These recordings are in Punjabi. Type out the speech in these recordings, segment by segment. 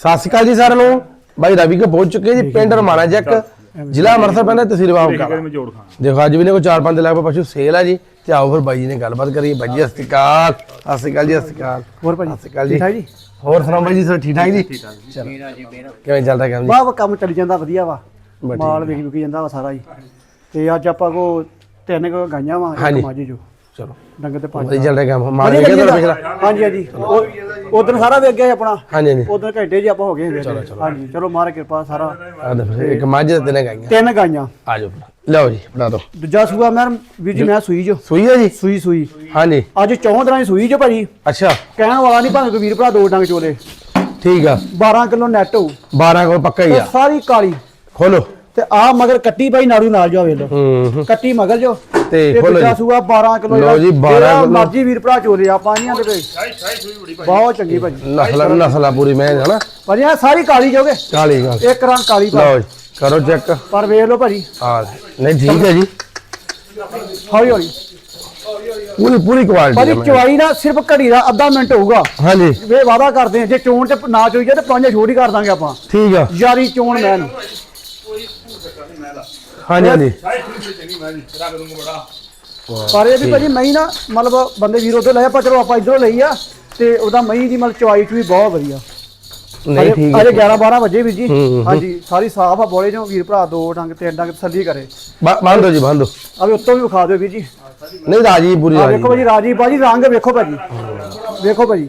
ਸਤਿ ਸ਼੍ਰੀ ਅਕਾਲ ਜੀ ਸਾਰਿਆਂ ਨੂੰ। ਬਾਈ ਰਵੀ ਕੋ ਪਹੁੰਚ ਚੁੱਕੇ ਜੀ ਪਿੰਡ ਰਮਾਣਾ ਜੱਕ ਜ਼ਿਲ੍ਹਾ ਅੰਮ੍ਰਿਤਸਰ ਪੈਂਦਾ ਤਹਿਸੀਲ ਬਾਬਕਾ ਦੇਖੋ ਅੱਜ ਵੀ ਨੇ ਕੋ ਚਾਰ ਪੰਜ ਲੱਖ ਪਸ਼ੂ ਸੇਲ ਆ ਜੀ ਤੇ ਆਓ ਫਿਰ ਬਾਈ ਜੀ ਨੇ ਗੱਲਬਾਤ ਕਰੀਏ। ਬਾਈ ਜੀ ਸਤਿ ਸ਼੍ਰੀ ਅਕਾਲ। ਸਤਿ ਸ਼੍ਰੀ ਅਕਾਲ ਜੀ ਸਤਿ ਸ਼੍ਰੀ ਅਕਾਲ। ਹੋਰ ਭਾਜੀ ਸਤਿ ਸ਼੍ਰੀ ਅਕਾਲ ਜੀ। ਠੀਕ ਜੀ? ਹੋਰ ਸੁਣਾਓ ਬਾਈ ਜੀ ਸਭ ਠੀਕ ਠਾਕ ਜੀ? ਚਲੋ। ਕਿਵੇਂ ਚੱਲਦਾ ਕੰਮ ਜੀ? ਵਾਹ ਕੰਮ ਚੱਲੀ ਜਾਂਦਾ ਵਧੀਆ ਵਾ। ਮਾਲ ਵਿਕ ਵਿਕ ਜਾਂਦਾ ਵਾ ਸਾਰਾ ਜੀ। ਤੇ ਅੱਜ ਆਪਾਂ ਕੋ ਤਿੰਨ ਕੁ ਗਾਈਆਂ ਵਾ। ਇੱਕ ਮਾਝੀ ਜੋ ਚਲੋ। ਡੰਗਰ ਤੇ ਪੰਜ ਚੱਲ ਰਿਹਾ ਕੰਮ ਗਿਆ ਤੁਹਾਡਾ ਜਾਂਦਾ। ਪਿਛਲਾ ਹਾਂਜੀ ਹਾਂਜੀ। ਉਦੋਂ ਸਾਰਾ ਵੇਖ ਗਿਆ ਆਪਣਾ। ਹਾਂਜੀ ਹਾਂਜੀ। ਉਦੋਂ ਘੰਟੇ ਜੀ ਆਪਾਂ ਹੋ ਗਏ। ਹਾਂਜੀ ਚਲੋ ਮਾਰ ਕਿਰਪਾ ਸਾਰਾ। ਆ ਦੇਖੋ ਫਿਰ ਇੱਕ ਮੱਝ ਤੇ ਤਿੰਨ ਗਾਈਆਂ। ਤਿੰਨ ਗਾਈਆਂ। ਆ ਜਾਓ ਲਓ ਜੀ ਫੜਾ ਦਿਓ। ਦੂਜਾ ਸੂਆ ਮੈਂ ਵੀਰ ਜੀ ਮੈਂ ਸੂਈ ਜੋ। ਸੂਈ ਹੈ ਜੀ? ਸੂਈ ਸੂਈ। ਹਾਂਜੀ। ਅੱਜ ਚੌਂ ਤਰ੍ਹਾਂ ਦੀ ਸੂਈ ਜੋ ਭਾਜੀ। ਅੱਛਾ। ਕਹਿਣ ਵਾਲਾ ਨਹੀਂ ਭਾਵੇਂ ਕੋਈ ਵੀਰ ਭਰਾ ਦੋ ਡੰਗ ਚੋਲੇ। ਠੀਕ ਆ। 12 ਕਿਲੋ ਨੈਟ ਹੋਊ। 12 ਕੋਲ ਪੱਕਾ ਹੀ ਆ। ਸਾਰੀ ਕਾਲੀ। ਖੋਲੋ। ਤੇ ਆ ਮਗਰ ਕੱਟੀ ਭਾਈ ਨਾੜੂ ਨਾਲ ਜੋ ਵੇਖ ਲਓ। ਹੂੰ। ਹੂੰ। ਕੱਟੀ ਮਗਰ ਜੋ ਤੇ ਖੋਲੋ ਜੀ। ਸੂਆ 12 ਕਿਲੋ ਲਓ ਜੀ, 12 ਕਿਲੋ। ਮਰਜ਼ੀ ਵੀਰ ਭਰਾ ਚੋਲੇ ਆਪਾਂ ਨਹੀਂ ਆਂਦੇ ਪਏ ਸ਼ਾਈ ਸ਼ਾਈ ਸੂਈ ਬੜੀ ਭਾਈ ਬਹੁਤ ਚੰਗੀ ਭਾਜੀ। ਨਸਲ ਨਸਲਾ ਪੂਰੀ ਮੈਂ ਹਨਾ ਭਾਜੀ ਇਹ ਸਾਰੀ ਕਾਲੀ ਜੋਗੇ ਕਾਲੀ ਕਾਲੀ। ਇੱਕ ਰੰਗ ਕਾਲੀ ਪਰ ਲਓ ਜੀ ਕਰੋ ਚੈੱਕ ਪਰ ਵੇਖ ਲਓ ਭਾਜੀ। ਆ ਨਹੀਂ ਠੀਕ ਹੈ ਜੀ। ਹੌਲੀ ਹੌਲੀ। ਪੂਰੀ ਪੂਰੀ ਕੁਆਲਿਟੀ ਭਾਜੀ ਹੈ ਮੈਂ। ਚਵਾਈ ਦਾ ਸਿਰਫ ਘੜੀ ਦਾ ਅੱਧਾ ਮਿੰਟ ਹੋਊਗਾ। ਹਾਂਜੀ। ਵੇ ਵਾਦਾ ਕਰਦੇ ਆ ਜੇ ਚੋਣ ਤੇ ਨਾ ਚੋਈ ਜਾਏ ਤੇ ਪੰਜ ਹੀ ਕਰ ਦਾਂਗੇ ਆਪਾਂ। ਠੀਕ ਆ। ਯਾਰੀ ਚੋਣ ਮੈਨ ਹਾਂਜੀ ਹਾਂਜੀ। ਸ਼ਾਈ ਸੂਈ ਬੜੀ ਚੰਗੀ ਮੈਂ ਜੀ ਰੱਖ ਦੂੰਗਾ ਬੜਾ ਪਰ ਇਹ ਵੀ ਭਾਜੀ ਮਈ ਨਾ ਮਤਲਬ ਬੰਦੇ ਵੀਰ ਉਧਰ ਲਏ ਆਪਾਂ ਚਲੋ ਆਪਾਂ ਇਧਰੋਂ ਲਈ ਆ ਤੇ ਉਹਦਾ ਮਈ ਦੀ ਮਤਲਬ ਚਵਾਈ ਚ ਵੀ ਬਹੁਤ ਵਧੀਆ। ਨਹੀਂ ਠੀਕ ਅਜੇ ਹੈ। 11 12 ਵਜੇ ਵੀ ਜੀ। ਹਾਂਜੀ ਸਾਰੀ ਸਾਫ਼ ਆ ਬੋਲੇ ਜੋ ਵੀਰ ਭਰਾ ਦੋ ਡੰਗ ਤਿੰਨ ਡੰਗ ਤਸੱਲੀ ਕਰੇ। ਬੰਦ ਹੋ ਜੀ ਬੰਦ ਹੋ। ਆ ਵੀ ਉੱਤੋਂ ਵੀ ਵਿਖਾ ਦਿਓ ਵੀਰ ਜੀ। ਨਹੀਂ ਰਾਜੀ ਪੂਰੀ ਆ ਰਾਜੀ ਵੇਖੋ ਭਾਜੀ ਰਾਜੀ ਬਾਜੀ ਰੰਗ ਵੇਖੋ ਭਾਜੀ। ਵੇਖੋ ਭਾਜੀ।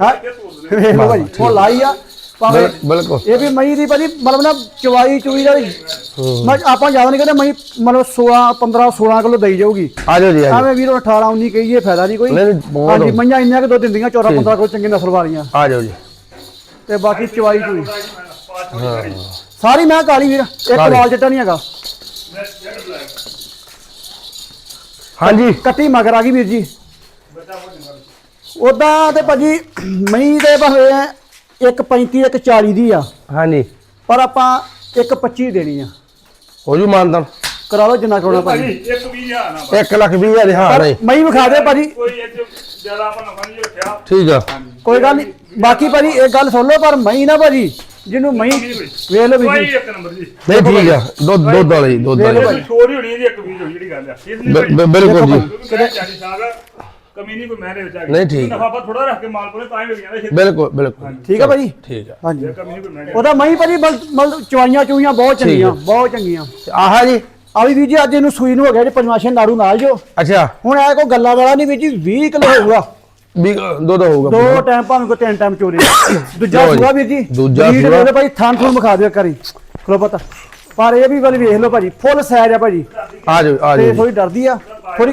ਹਾਂ ਵੇਖ ਭਾਜੀ। ਉਹ ਲਾਈ ਆ ਭਾਵੇਂ ਬਿਲਕੁਲ। ਇਹ ਵੀ ਮਈ ਦੀ ਭਾਜੀ ਮਤਲਬ ਨਾ ਚਵਾਈ ਚੁਈ ਦਾ ਮੈਂ ਆਪਾਂ ਜ਼ਿਆਦਾ ਨਹੀਂ ਕਹਿੰਦੇ ਮਈ ਮਤਲਬ 16 15 16 ਕਿਲੋ ਦੇਈ ਜਾਊਗੀ। ਆ ਜਾਓ ਜੀ ਐਵੇਂ ਵੀਰੋ 18 19 ਕਹੀਏ ਫਾਇਦਾ ਨਹੀਂ ਕੋਈ। ਹਾਂਜੀ ਮਈਆਂ ਇੰਨੀਆਂ ਕਿ ਦੋ ਦਿੰਦੀਆਂ 14 15 ਕਿਲੋ ਚੰਗੀ ਨਸਲ ਵਾਲੀਆਂ। ਆ ਜਾਓ ਜੀ। ਤੇ ਬਾਕੀ ਚਵਾਈ ਚੁਈ। ਸਾਰੀ ਮੈਂ ਕਾਲੀ ਵੀਰ ਇੱਕ। ਲਾਲ ਚਿੱਟਾ ਨਹੀਂ ਹੈਗਾ। ਹਾਂਜੀ। ਕੱਟੀ ਮਗਰ ਆ ਗਈ ਵੀਰ ਜੀ। ਉਦਾਂ ਤੇ ਭਾਜੀ ਮਈ ਦੇ ਭਾਵੇਂ ਇੱਕ 35 ਇੱਕ 40 ਦੀ ਆ। ਹਾਂਜੀ। ਪਰ ਆਪਾਂ ਇੱਕ 25 ਦੇਣੀ ਆ। ਹੋ ਜੂ ਮਾਨਦਨ। ਕਰਾ ਲਓ ਜਿੰਨਾ ਕਰਾਉਣਾ ਭਾਜੀ ਭਾਜੀ। ਇੱਕ ਵੀ ਆ ਨਾ 1 ਲੱਖ 20 ਹਜ਼ਾਰ ਹਾਂ ਨਹੀਂ। ਮਈ ਵਿਖਾ ਦੇ ਭਾਜੀ। ਕੋਈ ਇਹ ਚ ਜ਼ਿਆਦਾ ਆਪਾਂ ਨਫਾ ਨਹੀਂ ਰੱਖਿਆ ਠੀਕ ਆ। ਕੋਈ ਗੱਲ ਨਹੀਂ। ਬਾਕੀ ਭਾਜੀ ਇਹ ਗੱਲ ਸੁਣ ਲਓ ਪਰ ਮਈ ਨਾ ਭਾਜੀ ਜਿਹਨੂੰ ਮਈ ਵੇਖ ਲਓ ਵੀਰ ਕੋਈ ਇੱਕ ਨੰਬਰ ਜੀ। ਨਹੀਂ ਠੀਕ ਆ। ਦੁੱਧ ਦੁੱਧ ਵਾਲੀ ਦੁੱਧ ਵਾਲੀ। ਭਾਈ। ਛੋੜ ਹੀ ਹੋਣੀ ਇਹਦੀ ਇੱਕ ਵੀ ਹੋਈ ਜਿਹੜੀ ਗੱਲ ਆ। ਇਸ ਲਈ ਬਿਲਕੁਲ ਜੀ। ਕਿਹਦੇ 40 ਸਾਲ ਕਮੀ ਨਹੀਂ ਕੋਈ ਮੈਂ ਦੇ ਵਿੱਚ ਆ ਗਈ ਨਹੀਂ, ਠੀਕ ਨਫਾ ਆਪਾਂ ਥੋੜਾ ਰੱਖ ਕੇ ਮਾਲ ਕੋਲੇ ਤਾਂ ਹੀ ਵਿਕ ਜਾਂਦਾ ਛੇਤੀ। ਬਿਲਕੁਲ ਬਿਲਕੁਲ। ਠੀਕ ਆ ਭਾਜੀ? ਠੀਕ ਆ ਹਾਂਜੀ। ਕਮੀ ਨਹੀਂ ਕੋਈ ਮੈਂ ਦੇ ਉਹਦਾ ਮਈ ਭਾਜੀ ਮਤਲਬ ਚਵਾਈਆਂ ਚੂਈਆਂ ਬਹੁਤ ਚੰਗੀਆਂ ਬਹੁਤ ਚੰਗੀਆਂ। ਤੇ ਆਹ ਜੀ। ਆ ਵੀ ਵੀਰ ਜੀ ਅੱਜ ਇਹਨੂੰ ਸੂਈ ਨੂੰ ਹੋ ਗਿਆ ਜੀ ਪੰਜਵਾਸ਼ੇ ਨਾੜੂ ਨਾਲ ਜੋ। ਅੱਛਾ। ਹੁਣ ਇਹ ਕੋਈ ਗੱਲਾਂ ਵਾਲਾ ਨਹੀਂ ਵੀਰ ਜੀ 20 ਕਿਲੋ ਹੋਊਗਾ। ਵੀ ਦੁੱਧ ਹੋਊਗਾ। ਦੋ ਟਾਈਮ ਭਾਵੇਂ ਕੋਈ ਤਿੰਨ ਟਾਈਮ ਚੋਰੀ ਦੂਜਾ ਲਓ ਜੀ। ਸੂਆ ਵੀਰ ਜੀ ਦੂਜਾ ਵੀਰ ਸੂਆ। ਭਾਈ ਥਾਂ ਥੂਣ ਵਿਖਾ ਦਿਓ ਕਰੀ ਖਲੋ ਪਤਾ। ਪਰ ਇਹ ਵੀ ਵਾਲੀ ਵੇਖ ਲਓ ਭਾਜੀ ਫੁੱਲ ਸਾਈਜ਼ ਆ ਭਾਜੀ। ਆ ਜਾਓ ਆ ਤੇ ਜਾਓ ਥੋੜੀ ਡਰਦੀ ਆ ਥੋੜੀ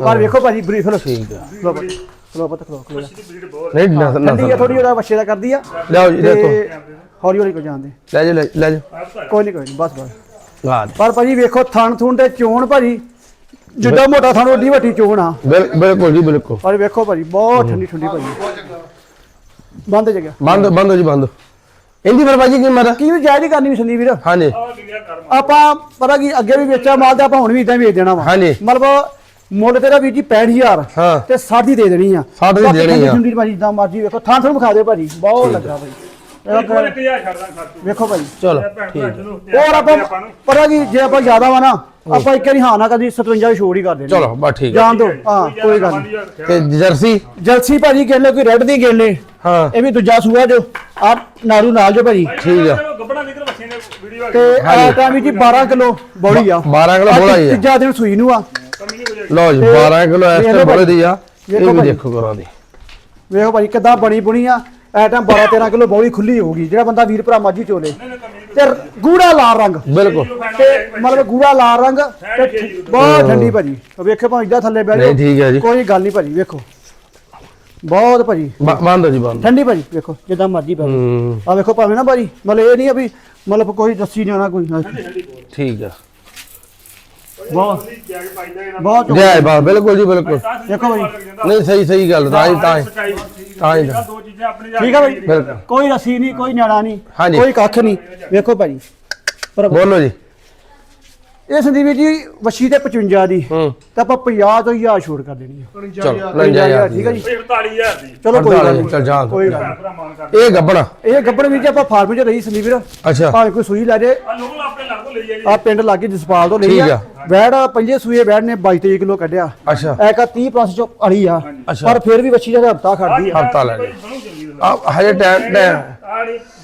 ਪਰ ਵੇਖੋ ਭਾਜੀ ਬਰੀਫ ਲੋ ਠੀਕ ਆ। ਖਲੋ ਪਤਾ ਖਲੋ ਪਤਾ ਖਲੋ ਖਲੋ। ਨਹੀਂ ਨਸਲ ਠੰਡੀ ਆ ਨਸਲ ਥੋੜੀ ਉਹਦਾ ਬੱਚੇ ਦਾ ਕਰਦੀ ਆ। ਲਿਆਓ ਜੀ ਦੇਖੋ ਤੇ। ਹੌਲੀ ਹੌਲੀ ਕੋ ਜਾਂਦੇ ਲੈ ਜਾਓ ਲੈ ਲੈ ਜਾਓ। ਕੋਈ ਨਹੀਂ ਕੋਈ ਨਹੀਂ ਬਸ ਬਸ। ਲਾ ਪਰ ਭਾਜੀ ਵੇਖੋ ਥਣ ਥੂਣ ਤੇ ਚੋਣ ਭਾਜੀ ਜਿੱਡਾ ਮੋਟਾ ਥਣ ਓਡੀ ਵੱਡੀ ਚੋਣ ਆ। ਬਿਲ- ਬਿਲਕੁਲ ਜੀ ਬਿਲਕੁਲ। ਪਰ ਵੇਖੋ ਭਾਜੀ ਬਹੁਤ ਠੰਡੀ ਠੰਡੀ ਭਾਜੀ। ਬੰਦ ਜਗ੍ਹਾ। ਬੰਦ ਬੰਦ ਹੋ ਜੀ ਬੰਦ। ਇੰਦੀ ਫਿਰ ਬਾਜੀ ਕੀ ਮਾਰਾ ਕੀ ਵੀ ਜਾਇਜ਼ ਹੀ ਕਰਨੀ ਵੀ ਸੰਦੀਪ ਵੀਰ। ਹਾਂਜੀ। ਆ ਲਿਆ ਕਰ ਆਪਾਂ ਪਤਾ ਕੀ ਅੱਗੇ ਵੀ ਵੇਚਿਆ ਮਾਲ ਤੇ ਆਪਾਂ ਹੁਣ ਵੀ ਇਦਾਂ ਵੇਚ ਦੇਣਾ ਵਾ। ਹਾਂਜੀ। ਮਤਲਬ ਮੁੱਲ ਤੇਰਾ ਵੀਰ ਜੀ 65000 ਹਾਂ। ਤੇ ਸਾਡੀ ਦੇ ਦੇਣੀ ਆ। ਸਾਢੇ ਦੀ ਬਾਕੀ ਦੇਣੀ ਆ। ਠੰਡੀ ਭਾਜੀ ਜਿੱਦਾਂ ਮਰਜ਼ੀ ਵੇਖੋ। ਥਾਂ ਥਾਂ ਵਿਖਾ ਦਿਓ ਭਾਜੀ। ਬਹੁਤ ਲੱਗਾ ਭਾਜੀ। ਇਹਦਾ ਕਰ- ਛੱਡਦਾ ਖਾਤੂ ਵੇਖੋ ਭਾਜੀ। ਚਲੋ ਭੈਣ ਭਰਾ ਨੂੰ ਹੋਰ ਆਪਾਂ ਆਪਾਂ ਨੂੰ ਪਤਾ ਕੀ ਜੇ ਆਪਾਂ ਜ਼ਿਆਦਾ ਵਾ ਨਾ ਆਪਾਂ ਇੱਕ ਵਾਰੀ ਹਾਂ ਨਾ ਕਦੀ 57 ਦੀ ਛੋੜ ਹੀ ਕਰ ਦੇਣੀ ਚਲੋ ਬਸ ਠੀਕ ਜਾਣ ਦੋ। ਹਾਂ ਕੋਈ ਗੱਲ ਨਹੀਂ। ਤੇ ਜਰਸੀ? ਜਲਸੀ ਭਾਜੀ ਗੇਲੇ ਕੋਈ ਰੈੱਡ ਦੀ ਗੇਲੇ ਹਾਂ। ਇਹ ਵੀ ਦੂਜਾ ਸੂਆ ਜੋ। ਆ ਨਾਰੂ ਨਾਲ ਜੋ ਭਾਜੀ। ਠੀਕ ਆ। ਗੱਬੜਾ ਨਿਕਲ ਬੱਚੇ ਨੇ ਵੀਡੀਓ ਆ ਤੇ ਆ ਟਾਈਮ ਜੀ 12 ਕਿਲੋ ਬੋਲੀ ਆ। 12 ਕਿਲੋ ਬੋਲਾ ਹੀ ਆ। ਤੀਜਾ ਦਿਨ ਸੂਈ ਨੂੰ ਆ। ਲਓ ਜੀ 12 ਕਿਲੋ ਇਸ ਵੇਖ ਤੇ ਬੋਲੇ ਦੀ ਆ। ਇਹ ਵੀ। ਦੇਖੋ ਕਰਾਂ ਦੀ। ਵੇਖੋ ਭਾਜੀ ਕਿੱਦਾਂ ਬਣੀ ਬੁਣੀ ਆ। ਐ ਟਾਈਮ 12 13 ਕਿਲੋ ਬੋਲੀ ਖੁੱਲੀ ਹੋਊਗੀ। ਜਿਹੜਾ ਬੰਦਾ ਵੀਰ ਭਰਾ ਮਾਝੀ ਚੋਲੇ। ਤੇ ਗੂੜਾ ਲਾਲ ਰੰਗ। ਬਿਲਕੁਲ। ਤੇ ਮਤਲਬ ਗੂੜਾ ਲਾਲ ਰੰਗ ਤੇ ਠ- ਬਹੁਤ ਠੰਡੀ ਭਾਜੀ। ਉਹ ਵੇਖੋ ਭਾਵੇਂ ਇਦਾਂ ਥੱਲੇ ਬਹਿ ਨਹੀਂ ਠੀਕ ਹੈ ਜੀ। ਕੋਈ ਗੱਲ ਨਹੀਂ ਭਾਜੀ ਵੇਖੋ। ਬਹੁਤ ਭਾਜੀ। ਬ- ਬੰਦ ਹੋ ਜੀ ਬੰਦ। ਠੰਡੀ ਭਾਜੀ ਵੇਖੋ ਜਿੱਦਾਂ ਮਰਜ਼ੀ ਭਾਜੀ ਹੂੰ। ਆ ਵੇਖੋ ਭਾਵੇਂ ਨਾ ਭਾਜੀ ਮਤਲਬ ਇਹ ਨਹੀਂ ਆ ਵੀ ਮਤਲਬ ਕੋਈ ਦੱਸੀ ਨਹੀਂ ਆਣਾ ਕੋਈ ਠੀਕ ਆ। ਬਹੁਤ। ਬਹੁਤ ਜੈ ਬਾ ਬਿਲਕੁਲ ਜੀ ਬਿਲਕੁਲ। ਦੇਖੋ ਭਾਈ ਨਹੀਂ ਸਹੀ ਸਹੀ ਗੱਲ ਤਾਂ ਹੀ ਤਾਂ ਹੀ। ਤਾਂ ਹੀ। ਦੋ ਚੀਜ਼ਾਂ ਆਪਣੀ ਠੀਕ ਆ ਭਾਈ ਬਿਲਕੁਲ। ਕੋਈ ਰੱਸੀ ਨਹੀਂ ਕੋਈ ਨਿਆਣਾ ਨਹੀਂ ਹਾਂਜੀ। ਕੋਈ ਕੱਖ ਨਹੀਂ। ਵੇਖੋ ਭਾਜੀ ਪਰ ਬੋਲੋ ਜੀ। ਇਹ ਸੰਦੀਪ ਜੀ ਵੱਛੀ ਤੇ 55 ਦੀ। ਹੂੰ। ਤੇ ਆਪਾਂ 50 ਤੋਂ ਹੀ ਆ ਛੋੜ ਕਰ ਦੇਣੀ ਆ। ਚਲ 59000 ਠੀਕ ਹੈ ਜੀ। 48000 ਦੀ। ਚਲੋ ਕੋਈ ਗੱਲ ਨਹੀਂ। ਚਲ ਜਾ ਕੋਈ ਗੱਲ ਭੈਣ ਭਰਾ ਮਾਨ ਕਰ ਇਹ ਗੱਬਣਾ। ਇਹ ਗੱਬੜ ਵੀਰ ਜੀ ਆਪਾਂ ਫਾਰਮ 'ਚ ਰਹੀ ਸੰਦੀਪ ਵੀਰ। ਅੱਛਾ। ਭਾਵੇਂ ਕੋਈ ਸੂਈ ਲੈ ਜੇ। ਆ ਲੋਕ ਆਪਣੇ ਲਾਗੋ ਲਈ ਜਾਈ ਆ ਪਿੰਡ ਲਾਗੇ ਜਸਪਾਲ ਤੋਂ ਲਈ ਠੀਕ ਆ ਆ। ਵੈੜ ਪੰਜੇ ਸੂਏ ਵੈੜ ਨੇ 22 23 ਕਿਲੋ ਕੱਢਿਆ। ਅੱਛਾ। ਐਕਾ 30 ਪਲੱਸ ਚੋਂ ਅੜੀ ਆ। ਅੱਛਾ। ਪਰ ਫਿਰ ਵੀ ਵੱਛੀ ਦਾ ਹਫਤਾ ਖੜਦੀ ਆ। ਹਫ਼ਤਾ ਲੈ। ਬਣੂ ਜਲਦੀ ਆ ਹਜੇ ਟਾਈਮ ਟਾਈਮ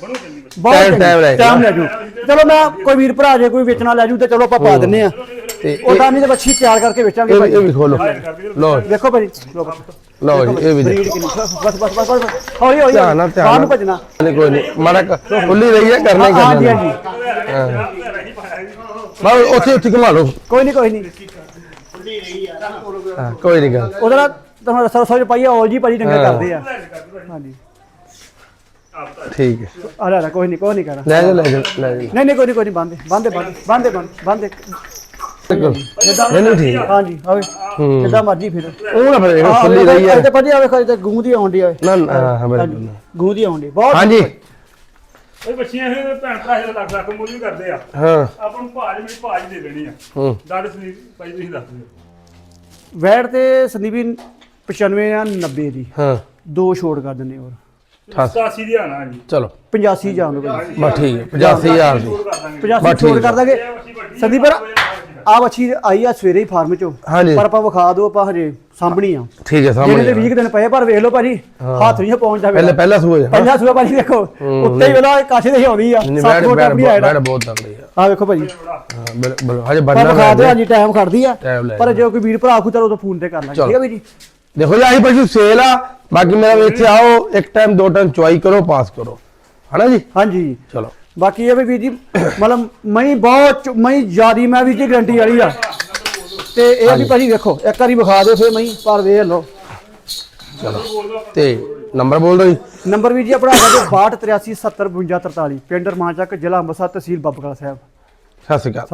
ਬਣੂ ਜਲਦੀ ਬਸ ਬਹੁਤ time ਲੈ ਜੂ ਚਲੋ ਮੈਂ ਕੋਈ ਵੀਰ ਭਰਾ ਜੇ ਕੋਈ ਵੇਚਣਾ ਲੈ ਜੂ ਤੇ ਚਲੋ ਆਪਾਂ ਪਾ ਦਿੰਨੇ ਆ। ਤੇ ਉਹਦਾ ਨਹੀਂ ਤੇ ਵੱਛੀ ਤਿਆਰ ਕਰਕੇ ਵੇਚਾਂਗੇ ਇਹ ਵੀ ਇਹ ਵੀ ਖੋਲੋ। ਲਓ ਦੇਖੋ ਭਾਈ। ਲਓ ਜੀ ਇਹ ਵੀ ਦੇਖੋ। ਬਸ ਬਸ ਬਸ ਬਸ। ਹੌਲੀ ਹੌਲੀ ਧਿਆਨ ਨਾਲ ਧਿਆਨ ਬਾਹਰ ਨਾਲ। ਨੂੰ ਭੱਜਣਾ। ਨਹੀਂ ਕੋਈ ਨਹੀਂ। ਮਾੜਾ ਕ- ਖੁੱਲੀ ਰਹੀ ਹੈ ਕਰਨਾ ਹੀ ਹਾਂਜੀ ਕਰਨਾ। ਹਾਂਜੀ ਬਸ ਉੱਥੇ ਉੱਥੇ ਘੁਮਾ ਲਓ। ਕੋਈ ਨਹੀਂ ਕੋਈ ਨਹੀਂ ਹਾਂ, ਕੋਈ ਨਹੀਂ ਗੱਲ ਉਹਦਾ ਤੁਹਾਨੂੰ ਰਸਾ ਚ ਪਾਈਏ ਔਲ ਜੀ ਭਾਜੀ ਡੰਗਾ ਹਾਂ। ਕਰਦੇ ਆ। ਹਾਂਜੀ। ਠੀਕ ਹੈ। ਆ ਲੈ ਲੈ ਕੋਈ ਨਹੀਂ ਕੋਈ ਨਹੀਂ ਕਹਿਣਾ ਲੈ ਜਾ ਲੈ ਜਾ ਲੈ ਜਾ। ਨਹੀਂ ਨਹੀਂ ਕੋਈ ਨਹੀਂ ਕੋਈ ਨਹੀਂ ਬੰਦੇ ਬੰਦੇ ਬੰਦੇ ਬੰਦੇ ਬੰਦੇ ਨਹੀਂ ਨਹੀਂ ਠੀਕ ਹੈ। ਹਾਂਜੀ ਆਵੇ। ਜਿੱਦਾਂ ਮਰਜ਼ੀ ਫਿਰ। ਉਹ ਨਾ ਫਿਰ ਖੁੱਲੀ ਰਹੀ ਹੈ। ਤੇ ਭਾਜੀ ਆਵੇ ਖਾਈ ਤੇ ਗੂੰਦੀ ਆਉਂਦੀ ਆ। ਨਾ ਨਾ ਹਾਂ ਮੇਰੇ ਗੂੰਦੀ ਆਉਂਦੀ ਬਹੁਤ ਹਾਂਜੀ। ਇਹ ਬੱਚੀਆਂ ਇਹ ਭੈਣ ਭਰਾ ਇਹ ਲੱਖ ਲੱਖ ਮੁੱਲ ਵੀ ਕਰਦੇ ਆ। ਹਾਂ। ਆਪਾਂ ਨੂੰ ਭਾਜ ਮੇਰੀ ਭਾਜ ਦੇ ਦੇਣੀ ਆ। ਹੂੰ। ਡਾਡ ਸਨੀ ਭਾਈ ਤੁਸੀਂ ਦੱਸ ਦਿਓ। ਵੈੜ ਤੇ ਸੰਦੀਪੀ 95 ਜਾਂ 90 ਦੀ। ਹਾਂ। ਦੋ ਛੋੜ ਕਰ ਦਿੰਦੇ ਹੋਰ। 87 ਦੀ ਆਣਾ ਜੀ। ਚਲੋ। 85 ਜਾਣ ਦੋ ਬਸ ਠੀਕ ਹੈ 85000 ਦੀ। ਛੋੜ ਕਰ ਦਾਂਗੇ 85 ਬਸ ਛੋੜ ਕਰ ਦਾਂਗੇ। ਸੰਦੀਪ ਵੀਰ, ਆ ਬੱਚੀ ਆਈ ਆ ਸਵੇਰੇ ਹੀ ਫਾਰਮ ਚੋਂ। ਹਾਂਜੀ। ਪਰ ਆਪਾਂ ਵਿਖਾ ਦਿਓ ਆਪਾਂ ਹਜੇ ਸਾਂਭਣੀ ਆ। ਠੀਕ ਹੈ ਸਾਹਮਣੇ ਤੇ 20 ਦਿਨ ਪਏ ਪਰ ਵੇਖ ਲਓ ਭਾਜੀ ਹੱਥ ਨਹੀਂ ਪਹੁੰਚਦਾ ਪਹਿਲੇ ਪਹਿਲਾ ਸੂਆ ਜਾ ਪਹਿਲਾਂ ਸੂਆ ਭਾਜੀ ਦੇਖੋ ਉੱਤੇ ਹੀ ਵੇਲਾ ਕਾਸ਼ੇ ਦੇ ਹੀ ਆਉਂਦੀ ਆ ਨਹੀਂ ਬੈਡ ਫੁੱਟ ਬੈਡ ਆਪਣੀ ਆ। ਬੈਡ ਬਹੁਤ ਤਕੜੀ ਹੈ ਆਹ ਵੇਖੋ ਭਾਜੀ। ਹਾਂ ਹਜੇ ਪਰ ਬੰਨਾ ਵਿਖਾ ਦਿਓ ਹਾਂਜੀ ਟਾਈਮ ਖੜਦੀ ਆ। Time ਲੈ ਪਰ ਜੇ ਕੋਈ ਵੀਰ ਭਰਾ ਆਖੂ ਚਲੋ ਤਾਂ ਫੋਨ ਤੇ ਕਰ ਲਾਂਗੇ। ਠੀਕ ਆ ਵੀ ਜੀ ਦੇਖੋ ਜੀ ਆਹੀ ਪਸ਼ੂ ਸੇਲ ਆ। ਬਾਕੀ ਮੇਰਾ ਵੀ ਇੱਥੇ ਆਓ ਇੱਕ ਟਾਈਮ ਦੋ ਟਾਈਮ ਚੁਆਈ ਕਰੋ ਪਾਸ ਕਰੋ। ਹਨਾ ਜੀ? ਹਾਂਜੀ। ਚਲੋ। ਬਾਕੀ ਇਹ ਵੀ ਵੀਰ ਜੀ ਮਤਲਬ ਮੈਂ ਬਹੁਤ ਚ- ਮੈਂ ਜਿਆਦੀ ਮੈਂ ਵੀ ਜੀ ਗਰੰਟੀ ਵਾਲੀ ਆ। ਤੇ ਇਹ ਵੀ ਭਾਜੀ ਵੇਖੋ ਇੱਕ ਵਾਰੀ ਵਿਖਾ ਦਿਓ ਫੇਰ ਮੈਂ ਪਰ ਵੇਖ ਲਓ। ਚਲੋ। ਤੇ ਨੰਬਰ ਬੋਲ ਦਿਓ ਜੀ। ਨੰਬਰ ਵੀ ਜੀ ਆਪਣਾ ਹੈਗਾ ਜੀ 62 83 70 52 43 ਪਿੰਡ ਰਮਾਂਚਕ ਜ਼ਿਲ੍ਹਾ ਅੰਮ੍ਰਿਤਸਰ ਤਹਿਸੀਲ ਬੱਬਕਲਾ ਸਾਹਿਬ। ਸਤਿ ਸ਼੍ਰੀ ਅਕਾਲ।